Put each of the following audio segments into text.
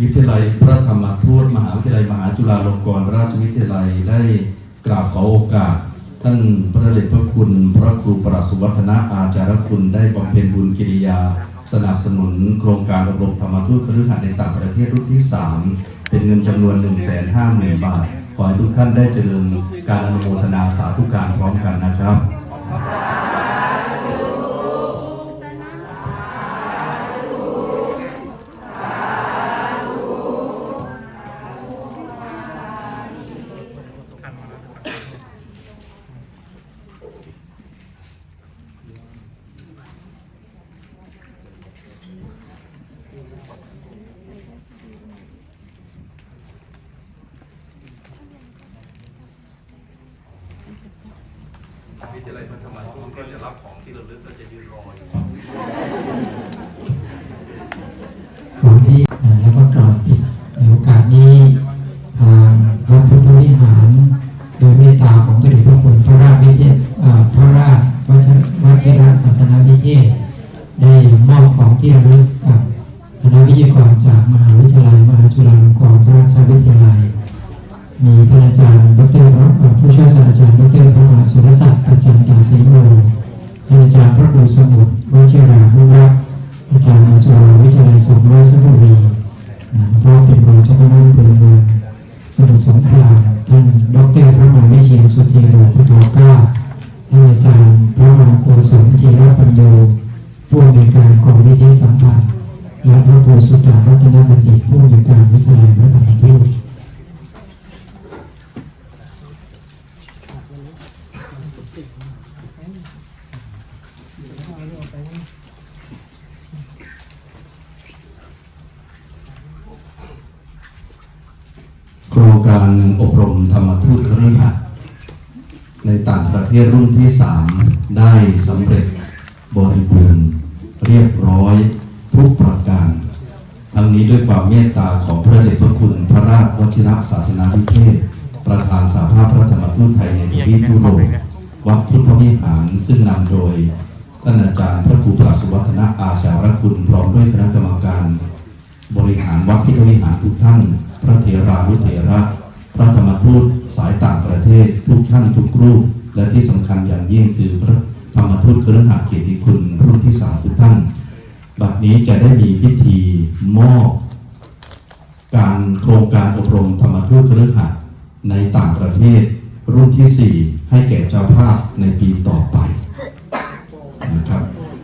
วิทยาลัยพระธรรมทูตมหาวิทยาลัยมหาจุฬาลงกรณราชวิทยาลัยได้กราบขอโอกาส ท่านพระเดชพระคุณพระครูประสุวัฒนะอาจารย์คุณได้บำเพ็ญบุญกิริยา สนับสนุนโครงการอบรมธรรมทูตคฤหัสถ์ในต่างประเทศรุ่นที่ 3 เป็นเงินจำนวน 1 5 0 0 0 0 บาท ขอให้ทุกท่านได้เจริญการอนุโมทนาสาธุการพร้อมกันนะครับ ทยาลัยพระธรรมทูตก็จะรับของที่ระลึกและจะยืนรออยู่ขอที่แล้วก็กล่าวปิดในโอกาสนี้ทางวัดพุทธวิหารโดยเมตตาของพระเดชพระคุณพระราชวิเทศเอ่อพระราชวชวชิรศาสนาวิเทศได้มอบของที่ระลึกกับคณะวิทยากรจากมหาวิทยาลัยมหาจุฬาลงกรณราชวิทยาลัย มีท่านอาจารย์ดรเอ่อผู้ช่วยศาสตราจารย์ดรพระมหาสุรศักดิ์อาจารย์ตาศีโมอาจารย์พระครูสมุทรวชิรานุรักษ์อาจารย์อาจารวิทยาลัยสงฆ์ราชบุรีนะเพราะเป็นรองเจ้าคณะอำเภอเมืองสมุทรสงครามท่านดรพระมหาวิเชียรสุธีโรพุทโธเก้าท่านอาจารย์พระมหาโกศลธีรปัญโยผู้อำนวยการกองวิทยสัมพันธ์และพระครูสุตตารัตนบัณฑิตผู้อำนวยการวิทยาลัยพระธรรมทู โครงการอบรมธรรมทูตคฤหัสถ์ในต่างประเทศรุ่นที่ 3 ได้สำเร็จบริบูรณ์เรียบร้อยทุกประการ ทั้งนี้ด้วยความเมตตาของพระเดชพระคุณพระราชวชิรศาสนาธิเทศ ประธานสาภาพพระธรรมทูตไทยในทวีปยุโรป วัดพุทธวิหารซึ่งนำโดยท่านอาจารย์พระครูปราศวัฒนะอาชารคุณพร้อมด้วยคณะกรรมการ บริหารวัดพุทธวิหารทุกท่าน พระเถรานุเถระ พระธรรมทูตสายต่างประเทศทุกท่านทุกรูป และที่สำคัญอย่างยิ่งคือพระธรรมทูตเครือข่ายเกียรติคุณรุ่นที่สามทุกท่าน บัดนี้จะได้มีพิธีมอบการโครงการอบรมธรรมทูตเครือข่ายในต่างประเทศ รุ่นที่ 4 ให้แก่เจ้าภาพในปีต่อไปนะครับ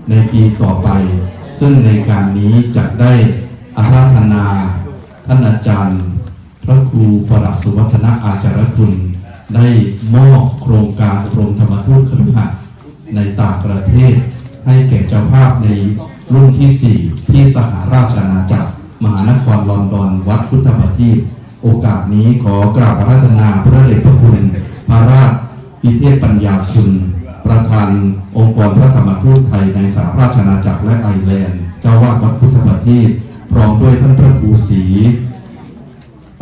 ในปีต่อไป ซึ่งในการนี้จะได้อาราธนา ท่านอาจารย์ พระครูประสุวัฒนะอาจารย์คุณ ได้มอบโครงการอบรมธรรมทูตคฤหัสถ์ในต่างประเทศ ให้แก่เจ้าภาพในรุ่นที่ 4 ที่สหราชอาณาจักร มหานครลอนดอน วัดพุทธประทีปโอกาสนี้ขอกราบอาราธนาพระเดชพระคุณ พระราชพิเทศปัญญาคุณ ประธานองค์กรพระธรรมทูตไทยในสหราชอาณาจักรและไอร์แลนด์ เจ้าวาดวัดพุทธประทีปพร้อมด้วยท่านพระครูศรี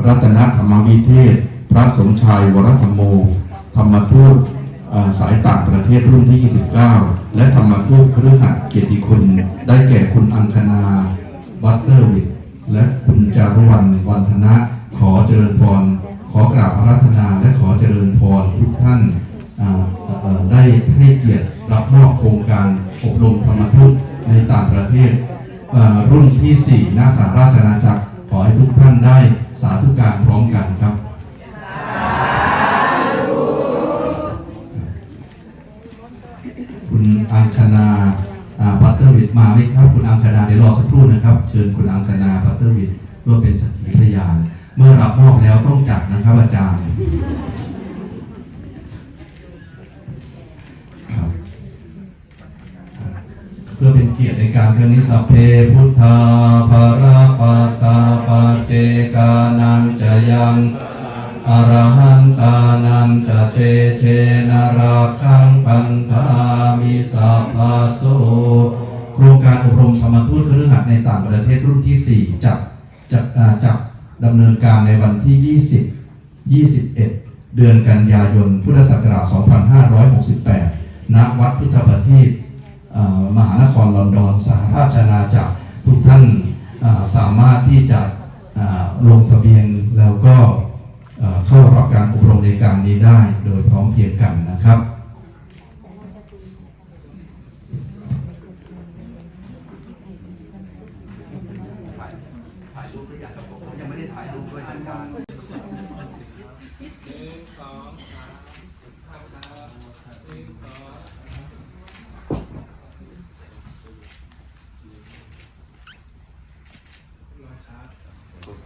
รัตนธรรมวิเทศ พระสมชายวรธรรมโม ธรรมทูตสายต่างประเทศรุ่นที่ 29 และธรรมทูตคฤหัสถ์เกียรติคุณ ได้แก่คุณอังคณาวัตเตอร์วิทและคุณจารุวรรณวันธนะ ขอเจริญพร ขอกราบอาราธนา รุ่นที่ 4น้าสาราชอาจักรขอให้ทุกท่านได้สาธุการพร้อมกันครับคุณอังคณาอ่าพัตเตอร์วิทมาไหมครับ คุณอังคณาเดี๋ยวรอสักครู่นะครับ เชิญคุณอังคณาพัตเตอร์วิทร่วมเป็นสักขีพยาน เมื่อรับมอบแล้วต้องจัดนะครับอาจารย์ครับ เพื่อเป็นเการครั้งนี้สัพเพพุทธาภาราปาตาปาเจกานันจะยังอรหันตานันตเตเชนาราคังพันธามิสัพพาโสโครงการอบรมธรรมทูตคฤหัสถ์ในต่างประเทศรุ่นที่ 4 จัดจัดอ่จัดดำเนินการในวันที่ 20 21 เดือนกันยายน พุทธศักราช 2568 ณ วัดพุทธประทีปเอ่อมหานครลอน ดอนสหราชอาณาจักรทุกท่านสามารถที่จะลงทะเบียนแล้วก็เข้ารับการอบรมในการนี้ได้โดยพร้อมเพรียงกันนะครับ ถ่ายรูปหรือยังครับผมผมยังไม่ได้ถ่ายรูปด้วยทางการ คน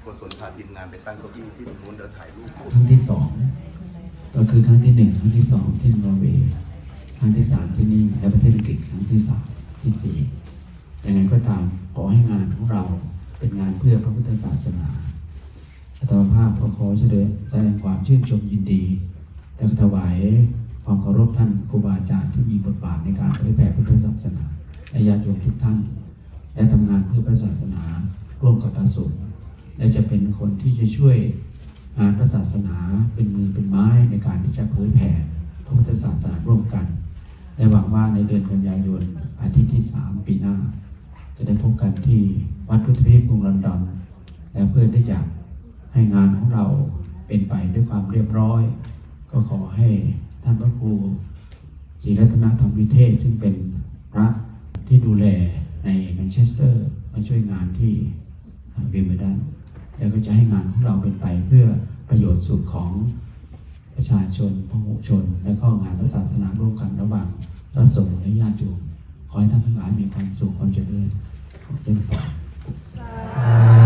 สน พาทีมงานไปตั้งเก้าอี้ที่ตรงนู้นเดินถ่ายรูปครั้งที่สองก็คือครั้งที่หนึ่งครั้งที่สองที่นอร์เวย์ครั้งที่สามที่นี่และประเทศอังกฤษครั้งที่สามที่สี่ยังไงก็ตามขอให้งานของเราเป็นงานเพื่อพระพุทธศาสนาอัตมภาพขอขอเฉลิมแสดงความชื่นชมยินดีและถวายความเคารพท่านครูบาอาจารย์ที่มีบทบาทในการเผยแผ่พุทธศาสนาและญาติโยมทุกท่าน และทำงานเพื่อพระศาสนาร่วมกับพระสงฆ์ และจะเป็นคนที่จะช่วยงานพระศาสนาเป็นมือเป็นไม้ในการที่จะเผยแผ่พระพุทธศาสนาร่วมกัน และหวังว่าในเดือนกันยายนอาทิตย์ที่ 3 ปีหน้า จะได้พบกันที่วัดพุทธพิบูรณ์ลอนดอน และเพื่อที่จะให้งานของเราเป็นไปด้วยความเรียบร้อย ก็ขอให้ท่านพระครูศรีรัตนธรรมวิเทศซึ่งเป็นพระที่ดูแลในแมนเชสเตอร์มาช่วยงานที่เบมเบอร์ดัน แล้วก็จะให้งานของเราเป็นไปเพื่อประโยชน์สุขของประชาชนพหุชน และก็งานพระศาสนาร่วมกันระหว่างพระสงฆ์และญาติโยมขอให้ท่านทั้งหลายมีความสุขความเจริญขอบคุณครับ